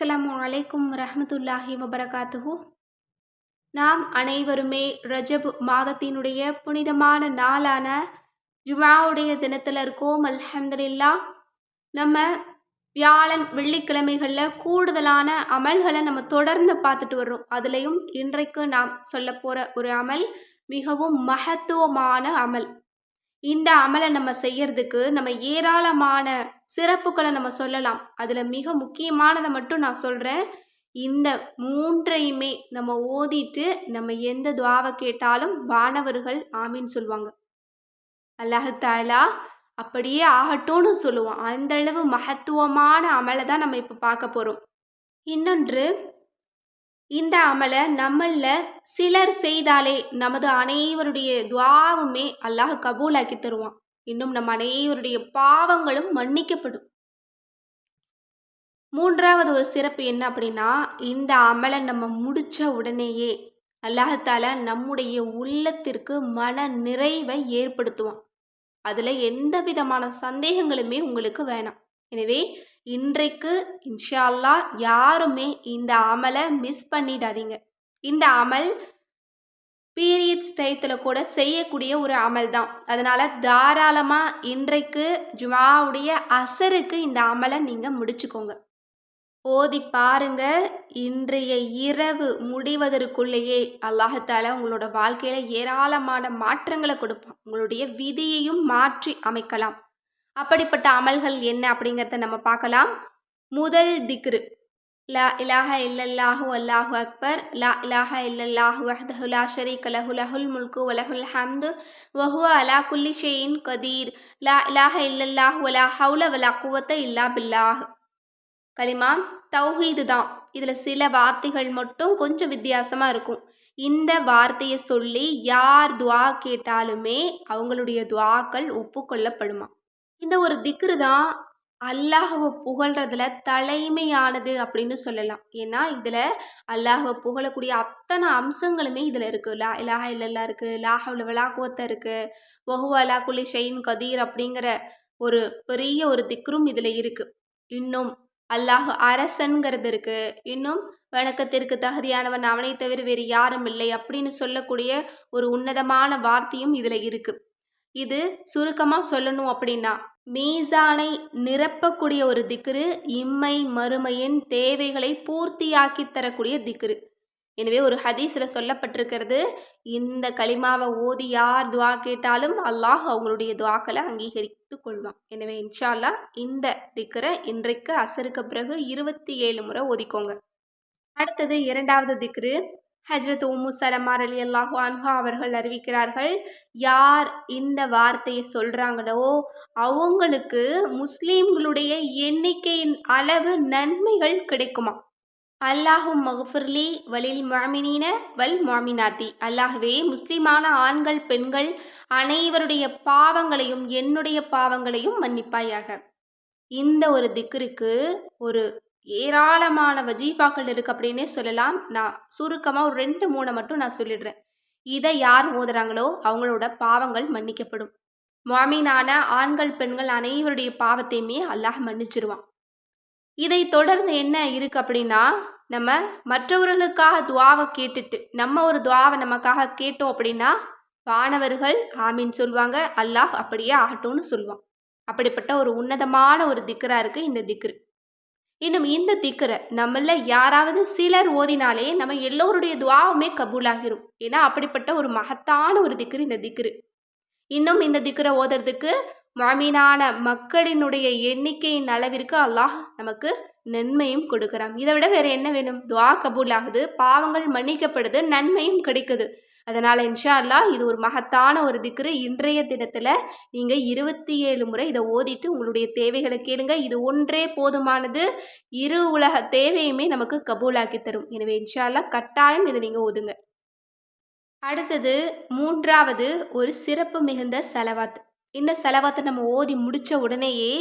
அஸ்லாமு அலைக்கும் ரஹமத்துல்லாஹி வபரகாத்துஹு. நாம் அனைவருமே ரஜப் மாதத்தினுடைய புனிதமான நாளான ஜுமாவுடைய தினத்தில் இருக்கோம். அல்ஹம்துலில்லா. நம்ம வியாழன் வெள்ளிக்கிழமைகளில் கூடுதலான அமல்களை நம்ம தொடர்ந்து பார்த்துட்டு வர்றோம். அதுலேயும் இன்றைக்கு நாம் சொல்ல போகிற ஒரு அமல் மிகவும் மகத்துவமான அமல். இந்த அமலை நம்ம செய்யறதுக்கு நம்ம ஏராளமான சிறப்புகளை நம்ம சொல்லலாம். அதில் மிக முக்கியமானதை மட்டும் நான் சொல்கிறேன் இந்த மூன்றையுமே நம்ம ஓதிட்டு நம்ம எந்த துவாவை கேட்டாலும் வானவர்கள் ஆமின்னு சொல்லுவாங்க. அல்லாஹாலா அப்படியே ஆகட்டும்னு சொல்லுவோம் அந்த அளவு மகத்துவமான அமலை தான் நம்ம இப்போ பார்க்க போகிறோம் இன்னொன்று இந்த அமலை நம்மளில் சிலர் செய்தாலே நமது அனைவருடைய துவாவுமே அல்லாஹ் கபூலாக்கி தருவான். இன்னும் நம் அனைவருடைய பாவங்களும் மன்னிக்கப்படும். மூன்றாவது ஒரு சிறப்பு என்ன அப்படின்னா இந்த அமலை நம்ம முடித்த உடனேயே அல்லாஹால நம்முடைய உள்ளத்திற்கு மன நிறைவை ஏற்படுத்துவான். அதில் எந்த விதமான சந்தேகங்களுமே உங்களுக்கு வேணாம். எனவே இன்றைக்கு இன்ஷால்லா யாருமே இந்த அமலை மிஸ் பண்ணிடாதீங்க. இந்த அமல் பீரியட்ஸ் டயத்தில் கூட செய்யக்கூடிய ஒரு அமல் தான். அதனால் தாராளமாக இன்றைக்கு ஜுமாவுடைய அசருக்கு இந்த அமலை நீங்கள் முடிச்சுக்கோங்க. ஓதி பாருங்க. இன்றைய இரவு முடிவதற்குள்ளேயே அல்லாஹால உங்களோட வாழ்க்கையில் ஏராளமான மாற்றங்களை கொடுப்பான். உங்களுடைய விதியையும் மாற்றி அமைக்கலாம். அப்படிப்பட்ட அமல்கள் என்ன அப்படிங்கிறத நம்ம பார்க்கலாம். முதல் திக்ரு. லா இலாஹ இல்லல்லாஹு அல்லாஹு அக்பர். லா இலாஹ இல்லல்லாஹு வஹ்தஹு லா ஷரீக லஹு. லஹுல் முல்கு வலஹுல் ஹம்து. வஹுவ அலா குல்லி ஷெயின் கதீர். லா இலாஹ இல்லல்லாஹு வலா ஹவுல வலா குவத்த இல்லா பில்லாஹ். களிமா தௌஹீது தான். இதில் சில வார்த்தைகள் மட்டும் கொஞ்சம் வித்தியாசமாக இருக்கும். இந்த வார்த்தையை சொல்லி யார் துவா கேட்டாலுமே அவங்களுடைய துவாக்கள் ஒப்புக்கொள்ளப்படுமா? இந்த ஒரு திக்ரு தான் அல்லாஹவை புகழ்றதுல தலைமையானது அப்படின்னு சொல்லலாம். ஏன்னா இதில் அல்லாஹவை புகழக்கூடிய அத்தனை அம்சங்களுமே இதில் இருக்குது லா இலாஹா இல்லல்லா இருக்குது லாஹவுல விளாக்குவத்தை இருக்குது ஒஹு அலா குலி ஷெயின் கதீர் அப்படிங்கிற ஒரு பெரிய ஒரு திக்ரும் இதில் இருக்குது இன்னும் அல்லாஹ் அரசன்கிறது இருக்குது இன்னும் வணக்கத்திற்கு தகுதியானவன் அவனை தவிர வேறு யாரும் இல்லை அப்படின்னு சொல்லக்கூடிய ஒரு உன்னதமான வார்த்தையும் இதில் இருக்குது இது சுருக்கமாக சொல்லணும் அப்படின்னா மீசானை நிரப்பக்கூடிய ஒரு திக்ரு இம்மை மறுமையின் தேவைகளை பூர்த்தியாக்கி தரக்கூடிய திக்ரு. எனவே ஒரு ஹதீஸில் சொல்லப்பட்டிருக்கிறது இந்த களிமாவை ஓதி யார் துவா கேட்டாலும் அல்லாஹ் அவங்களுடைய துவாக்களை அங்கீகரித்து கொள்வான். எனவே இன்ஷால்லா இந்த திக்கரை இன்றைக்கு அசருக்கு பிறகு இருபத்தி ஏழு முறை ஓதிக்கோங்க. அடுத்தது இரண்டாவது திக்ரு ஹஜ்ரத் உம்மு சலமார் அலி அல்லாஹு அன்ஹா அவர்கள் அறிவிக்கிறார்கள் யார் இந்த வார்த்தையை சொல்கிறாங்களோ அவங்களுக்கு முஸ்லீம்களுடைய எண்ணிக்கையின் அளவு நன்மைகள் கிடைக்குமா? அல்லாஹும் மகுஃபுர்லி வலில் மாமினீன வல் மாமினாத்தி அல்லாஹுவே முஸ்லிமான ஆண்கள் பெண்கள் அனைவருடைய பாவங்களையும் என்னுடைய பாவங்களையும் மன்னிப்பாயாக. இந்த ஒரு திக்ருக்கு ஒரு ஏராளமான வஜீஃபாக்கள் இருக்குது அப்படின்னே சொல்லலாம். நான் சுருக்கமாக ஒரு ரெண்டு மூணை மட்டும் நான் சொல்லிடுறேன். இதை யார் ஓதுறாங்களோ அவங்களோட பாவங்கள் மன்னிக்கப்படும். மாமீனான ஆண்கள் பெண்கள் அனைவருடைய பாவத்தையுமே அல்லாஹ் மன்னிச்சிருவான். இதை தொடர்ந்து என்ன இருக்குது அப்படின்னா நம்ம மற்றவர்களுக்காக துவாவை கேட்டுட்டு நம்ம ஒரு துவாவை நமக்காக கேட்டோம் அப்படின்னா வானவர்கள் ஆமீன் சொல்லுவாங்க அல்லாஹ் அப்படியே ஆகட்டும்னு சொல்லுவான் அப்படிப்பட்ட ஒரு உன்னதமான ஒரு திக்கராக இருக்குது இந்த திக்ரு. இன்னும் இந்த திக்கரை நம்மள யாராவது சிலர் ஓதினாலே நம்ம எல்லோருடைய துவாவுமே கபூலாகிரும். ஏன்னா அப்படிப்பட்ட ஒரு மகத்தான ஒரு திக்கர் இந்த திக்கரு. இன்னும் இந்த திக்கரை ஓதுறதுக்கு மாமீனான மக்களினுடைய எண்ணிக்கையின் அளவிற்கு அல்லாஹ் நமக்கு நன்மையும் கொடுக்குறான். இதை விட வேற என்ன வேணும்? துவா கபூல் ஆகுது பாவங்கள் மன்னிக்கப்படுது நன்மையும் கிடைக்குது. அதனால் இன்ஷா அல்லா இது ஒரு மகத்தான ஒரு திக்ரு. இன்றைய தினத்தில் நீங்கள் இருபத்தி ஏழு முறை இதை ஓதிட்டு உங்களுடைய தேவைகளை கேளுங்க. இது ஒன்றே போதுமானது. இரு உலக தேவையுமே நமக்கு கபூலாக்கி தரும். எனவே இன்ஷா அல்லா கட்டாயம் இதை நீங்கள் ஓதுங்க. அடுத்தது மூன்றாவது ஒரு சிறப்பு மிகுந்த செலவாத். இந்த செலவாத்தை நம்ம ஓதி முடித்த உடனேயே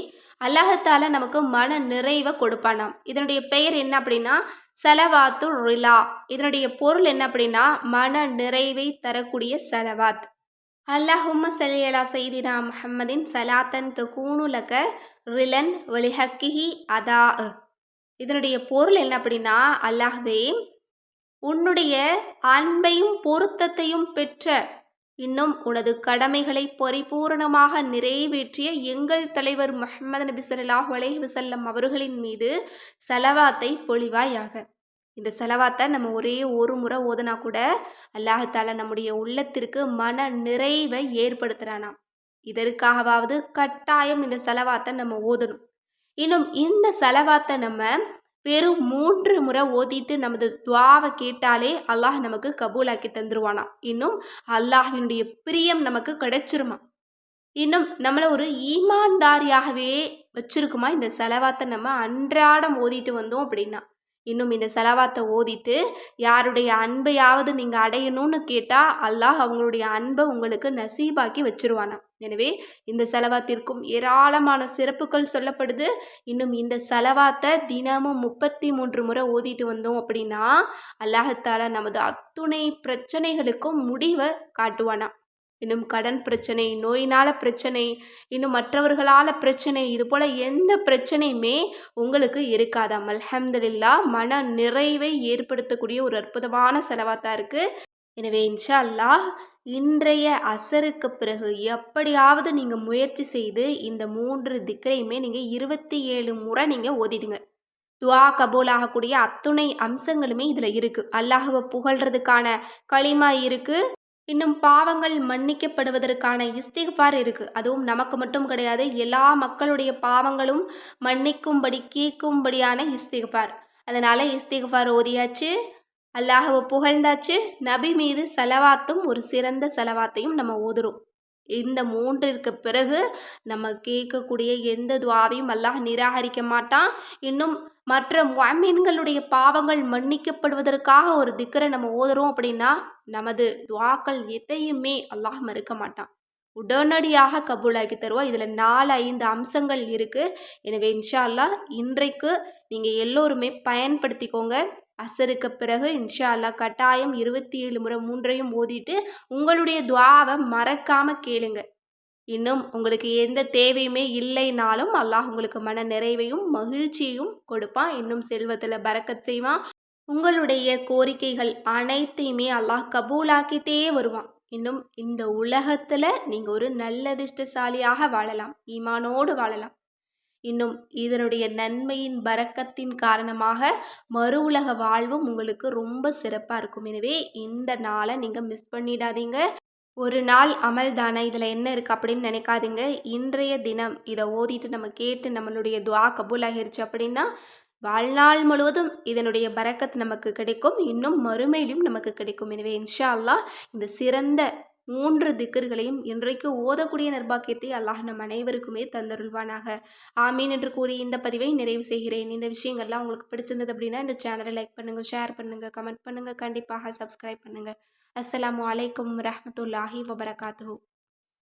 அல்லாஹத்தால நமக்கு மன நிறைவை கொடுப்பானாம். இதனுடைய பெயர் என்ன அப்படின்னா செலவாத்து ரிலா. இதனுடைய பொருள் என்ன அப்படின்னா மன நிறைவை தரக்கூடிய செலவாத். அல்லாஹும்ம சலியலா செய்தினா முஹம்மதின் சலாத்தன் துகூணுலக ரிலன் ஒலிஹக்கிஹி அதா இதனுடைய பொருள் என்ன அப்படின்னா அல்லாஹ்வே உன்னுடைய அன்பையும் பொருத்தத்தையும் பெற்ற இன்னும் உனது கடமைகளை பரிபூரணமாக நிறைவேற்றிய எங்கள் தலைவர் முஹம்மது நபி சொல்லாஹ் அலைஹி வஸல்லம் அவர்களின் மீது செலவாத்தை பொழிவாயாக. இந்த செலவாத்தை நம்ம ஒரே ஒரு முறை ஓதுனா கூட அல்லாஹால நம்முடைய உள்ளத்திற்கு மன நிறைவை ஏற்படுத்துகிறானாம் இதற்காகவாவது கட்டாயம் இந்த செலவாத்தை நம்ம ஓதணும். இன்னும் இந்த செலவாத்தை நம்ம வெறும் மூன்று முறை ஓதிட்டு நமது துவாவை கேட்டாலே அல்லாஹ் நமக்கு கபூலாக்கி தந்துருவானா? இன்னும் அல்லாஹினுடைய பிரியம் நமக்கு கிடைச்சிருமா? இன்னும் நம்மளை ஒரு ஈமான்தாரியாகவே வச்சிருக்குமா? இந்த செலவாத்தை நம்ம அன்றாடம் ஓதிட்டு வந்தோம் அப்படின்னா. இன்னும் இந்த செலவாத்தை ஓதிட்டு யாருடைய அன்பையாவது நீங்கள் அடையணும்னு கேட்டால் அல்லாஹ் அவங்களுடைய அன்பை உங்களுக்கு நசீபாக்கி வச்சிருவானா எனவே இந்த செலவாத்திற்கும் ஏராளமான சிறப்புகள் சொல்லப்படுது. இன்னும் இந்த செலவாத்தை தினமும் முப்பத்தி மூன்று முறை ஓதிட்டு வந்தோம் அப்படின்னா அல்லாஹத்தால நமது அத்துணை பிரச்சனைகளுக்கும் முடிவை காட்டுவானா இன்னும் கடன் பிரச்சனை நோயினால் பிரச்சனை இன்னும் மற்றவர்களால் பிரச்சனை இது போல் எந்த பிரச்சனையுமே உங்களுக்கு இருக்காதாம் அல்ஹம்துலில்லா மன நிறைவை ஏற்படுத்தக்கூடிய ஒரு அற்புதமான செலவாத்தான் இருக்குது எனவே இன்ஷா அல்லாஹ் இன்றைய அசருக்கு பிறகு எப்படியாவது நீங்கள் முயற்சி செய்து இந்த மூன்று திக்கரையுமே நீங்கள் இருபத்தி ஏழு முறை நீங்கள் ஓதிடுங்க. துவா கபூல் ஆகக்கூடிய அத்துணை அம்சங்களுமே இதில் இருக்குது அல்லாஹுவை புகழ்கிறதுக்கான களிமா இருக்குது இன்னும் பாவங்கள் மன்னிக்கப்படுவதற்கான இஸ்திஃபார் இருக்குது அதுவும் நமக்கு மட்டும் கிடையாது எல்லா மக்களுடைய பாவங்களும் மன்னிக்கும்படி கேட்கும்படியான இஸ்திஃபார் அதனால் இஸ்திஃபார் ஓதியாச்சு அல்லாஹவை புகழ்ந்தாச்சு நபி மீது செலவாத்தும் ஒரு சிறந்த செலவாத்தையும் நம்ம ஓதுறோம். இந்த மூன்றிற்கு பிறகு நம்ம கேட்கக்கூடிய எந்த துவாவையும் அல்லாஹ் நிராகரிக்க மாட்டான். இன்னும் மற்ற மீன்களுடைய பாவங்கள் மன்னிக்கப்படுவதற்காக ஒரு திக்கரை நம்ம ஓதுறோம் அப்படின்னா நமது துவாக்கள் எதையுமே அல்லாஹ் மறுக்க மாட்டான். உடனடியாக கபூலாக்கி தருவோம் இதில் நாலு ஐந்து அம்சங்கள் இருக்குது எனவே இன்ஷா அல்லாஹ் இன்றைக்கு நீங்கள் எல்லோருமே பயன்படுத்திக்கோங்க. அசருக்கு பிறகு இன்ஷா அல்லா கட்டாயம் இருபத்தி ஏழு முறை மூன்றையும் ஓதிட்டு உங்களுடைய துவாவை மறக்காமல் கேளுங்க. இன்னும் உங்களுக்கு எந்த தேவையுமே இல்லைனாலும் அல்லாஹ் உங்களுக்கு மன நிறைவையும் மகிழ்ச்சியையும் கொடுப்பான். இன்னும் செல்வத்தில் பறக்கச் செய்வான். உங்களுடைய கோரிக்கைகள் அனைத்தையுமே அல்லாஹ் கபூலாக்கிட்டே வருவான். இன்னும் இந்த உலகத்தில் நீங்கள் ஒரு நல்லதிர்ஷ்டசாலியாக வாழலாம் ஈமானோடு வாழலாம். இன்னும் இதனுடைய நன்மையின் பறக்கத்தின் காரணமாக மறு உலக வாழ்வும் உங்களுக்கு ரொம்ப சிறப்பாக இருக்கும். எனவே இந்த நாளை நீங்கள் மிஸ் பண்ணிடாதீங்க. ஒரு நாள் அமல் தானே? இதில் என்ன இருக்குது அப்படின்னு நினைக்காதீங்க. இன்றைய தினம் இதை ஓதிட்டு நம்ம கேட்டு நம்மளுடைய துவா கபூல் ஆகிருச்சு அப்படின்னா வாழ்நாள் முழுவதும் இதனுடைய பரக்கத் நமக்கு கிடைக்கும். இன்னும் மறுமையிலும் நமக்கு கிடைக்கும். எனவே இன்ஷா அல்லாஹ் இந்த சிறந்த மூன்று திக்கர்களையும் இன்றைக்கு ஓதக்கூடிய நிர்பாக்கியத்தை அல்லாஹ் நம் அனைவருக்குமே தந்தருள்வானாக. ஆமீன் என்று கூறி இந்த பதிவை நிறைவு செய்கிறேன். இந்த விஷயங்கள்லாம் உங்களுக்கு பிடிச்சிருந்தது அப்படின்னா இந்த சேனலை லைக் பண்ணுங்கள் ஷேர் பண்ணுங்கள் கமெண்ட் பண்ணுங்கள் கண்டிப்பாக சப்ஸ்கிரைப் பண்ணுங்கள் அஸ்லாம் வலைக்கம் வரமத்துல்லாஹி வபரகாத்து